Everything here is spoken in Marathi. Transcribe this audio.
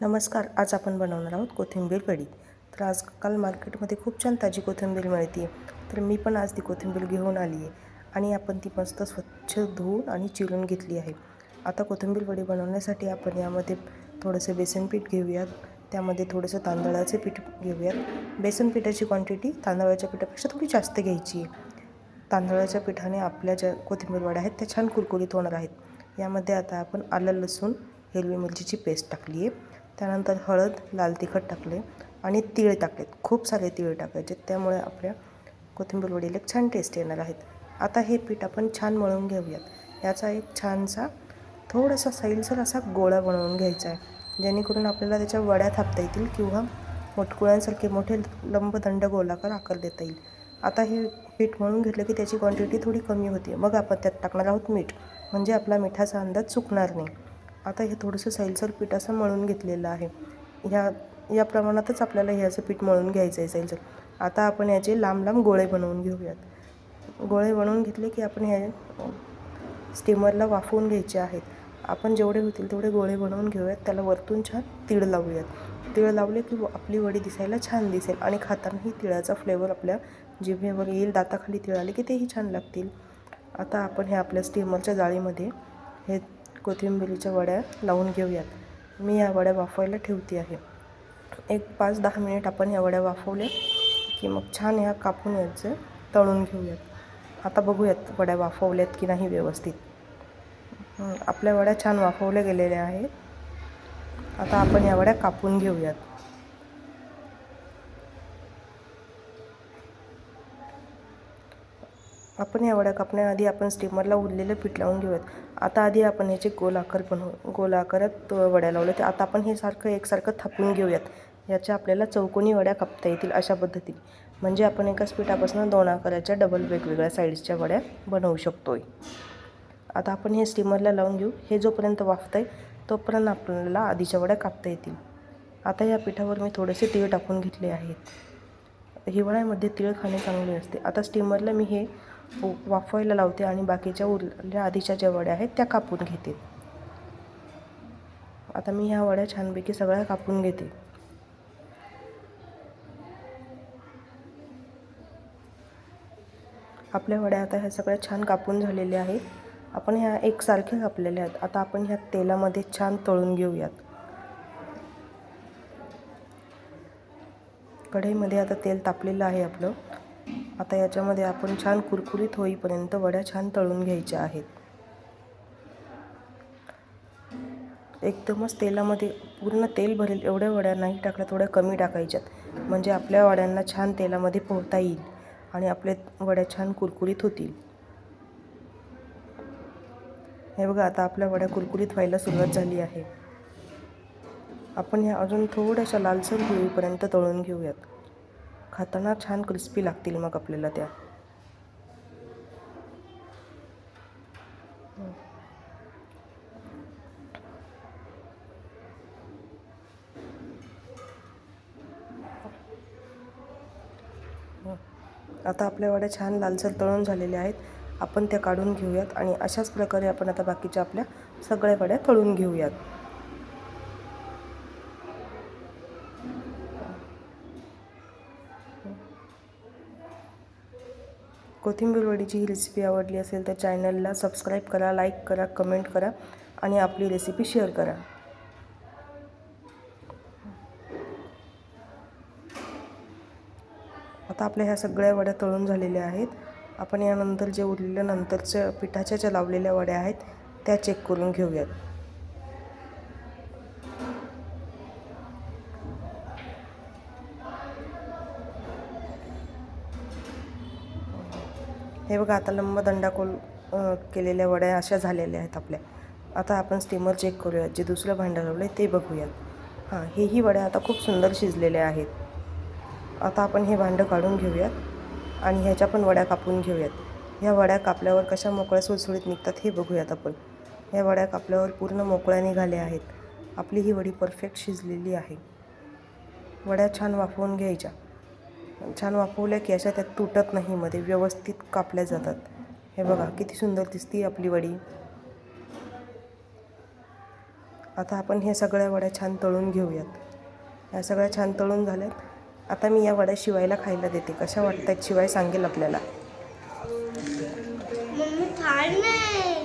नमस्कार आज आपण बनवणार आहोत कोथिंबीर वडी तर आजकाल मार्केटमध्ये खूप छान ताजी कोथिंबीर मिळते. तर मी पण आज ती कोथिंबीर घेऊन आली आहे आणि आपण ती मस्त स्वच्छ धुवून आणि चिरून घेतली आहे. आता कोथिंबीर वडी बनवण्यासाठी आपण यामध्ये थोडंसं बेसन पीठ घेऊयात. त्यामध्ये थोडंसं तांदळाचे पीठ घेऊयात. बेसन पिठाची क्वांटिटी तांदळाच्या पिठापेक्षा थोडी जास्त घ्यायची आहे. तांदळाच्या पिठाने आपल्या ज्या कोथिंबीर वड्या आहेत त्या छान कुरकुरीत होणार आहेत. यामध्ये आता आपण आलं लसूण हिरवी मिरचीची पेस्ट टाकली आहे. त्यानंतर हळद लाल तिखट टाकले आणि तीळ टाकलेत. खूप सारे तीळ टाकायचे. त्यामुळे आपल्या कोथिंबीर वडील एक छान टेस्ट येणार आहेत. आता हे पीठ आपण छान मळून घेऊयात. याचा एक छानसा थोडासा सैलसर असा गोळा बनवून घ्यायचा आहे. जेणेकरून आपल्याला त्याच्या वड्या थापता येतील किंवा मोटकुळ्यांसारखे मोठे लंबदंड गोलाकार आकार देता येईल. आता हे पीठ मळून घेतलं की त्याची क्वांटिटी थोडी कमी होते मग आपण त्यात टाकणार आहोत मीठ. म्हणजे आपला मिठाचा अंदाज चुकणार नाही. आता हे थोडंसं सैलसर पीठ असं मळून घेतलेलं आहे. ह्या या प्रमाणातच आपल्याला ह्याचं पीठ मळून घ्यायचं आहे सैलसर. आता आपण याचे लांब लांब गोळे बनवून घेऊयात. गोळे बनवून घेतले की आपण ह्या स्टीमरला वाफवून घ्यायचे आहेत. आपण जेवढे होतील तेवढे गोळे बनवून घेऊयात. त्याला वरतून छान तीळ लावूयात. तीळ लावले की आपली वडी दिसायला छान दिसेल आणि खातानाही तिळाचा फ्लेवर आपल्या जिभेवर येईल. दाताखाली तीळ आले की तेही छान लागतील. आता आपण हे आपल्या स्टीमरच्या जाळीमध्ये हे कोथिंबिरीच्या वड्या लावून घेऊयात. मी या वड्या वाफवायला ठेवते आहे. एक पाच दहा मिनिट आपण या वड्या वाफवल्या की मग छान ह्या कापून यायचं तळून घेऊयात. आता बघूयात वड्या वाफवल्यात की नाही व्यवस्थित. आपल्या वड्या छान वाफवल्या गेलेल्या आहेत. आता आपण या वड्या कापून घेऊयात. आपण या वड्या कापण्याआधी आपण स्टीमरला उरलेलं पीठ लावून घेऊयात. आता आधी आपण याचे गोल आकार बनवू हो, गोल आकारात वड्या लावल्या तर आता आपण हे सारखं एकसारखं थापून घेऊयात. याच्या आपल्याला चौकोनी वड्या कापता येतील अशा पद्धतीने. म्हणजे आपण एकाच पिठापासून दोन आकाराच्या डबल वेगवेगळ्या साईड्सच्या वड्या बनवू शकतो आता आपण हे स्टीमरला लावून घेऊ. हे जोपर्यंत वाफतं आहे तोपर्यंत आपल्याला आधीच्या वड्या कापता येतील. आता या पिठावर मी थोडेसे तीळ टाकून घेतले आहेत. हिवाळ्यामध्ये तीळ खाणे चांगले असते. आता स्टीमरला मी हे वाफवायला लावते आणि बाकीच्या उरल्या आधीच्या ज्या वड्या आहेत त्या कापून घेते. आता मी ह्या वड्या छानपैकी सगळ्या कापून घेते. आपल्या वड्या आता ह्या सगळ्या छान कापून झालेल्या आहेत. आपण ह्या एकसारख्या कापलेल्या आहेत. आता आपण ह्या तेलामध्ये छान तळून घेऊयात. कढईमध्ये आता तेल तापलेलं आहे आपलं. आता याच्यामध्ये आपण छान कुरकुरीत होईपर्यंत वड्या छान तळून घ्यायच्या आहेत. एकदमच तेलामध्ये पूर्ण तेल भरेल एवढ्या वड्या नाही टाकल्या थोड्या कमी टाकायच्यात. म्हणजे आपल्या वड्यांना छान तेलामध्ये पोहता येईल आणि आपल्या वड्या छान कुरकुरीत होतील. हे बघा आता आपल्या वड्या कुरकुरीत व्हायला सुरुवात झाली आहे. आपण ह्या अजून थोड्याशा लालसर होईपर्यंत तळून घेऊयात. खाताना छान क्रिस्पी लागतील मग आपल्याला त्या. आता आपल्या वड्या छान लालसर तळून झालेल्या आहेत. आपण त्या काढून घेऊयात आणि अशाच प्रकारे आपण आता बाकीच्या आपल्या सगळ्या वड्या तळून घेऊयात. कोथिंबीर वडीची ही रेसिपी आवडली असेल तर चॅनलला सबस्क्राईब करा लाईक करा कमेंट करा आणि आपली रेसिपी शेअर करा. आता आपल्या ह्या सगळ्या वड्या तळून झालेल्या आहेत. आपण यानंतर जे उरलेल्या नंतरच्या पिठाच्या ज्या लावलेल्या वड्या आहेत त्या चेक करून घेऊयात. हे बघा आता लंब दंडाकोल केलेल्या वड्या अशा झालेल्या आहेत आपल्या. आता आपण स्टीमर चेक करूयात जे दुसरं भांडं लावलं आहे ते बघूयात. हां हेही वड्या आता खूप सुंदर शिजलेल्या आहेत. आता आपण हे भांडं काढून घेऊयात आणि ह्याच्या पण वड्या कापून घेऊयात. ह्या वड्या कापल्यावर कशा मोकळ्या सुळसुळीत निघतात हे बघूयात आपण. ह्या वड्या कापल्यावर पूर्ण मोकळ्या निघाल्या आहेत. आपली ही वडी परफेक्ट शिजलेली आहे. वड्या छान वाफवून घ्यायच्या. छान वाफवल्या की अशा त्यात तुटत नाही मध्ये व्यवस्थित कापल्या जातात. हे बघा किती सुंदर दिसती आपली वडी. आता आपण हे सगळ्या वड्या छान तळून घेऊयात. या सगळ्या छान तळून झाल्यात. आता मी या वड्या शिवायला खायला देते. कशा वाटत आहेत शिवाय सांगेल आपल्याला. मम्मी नाही.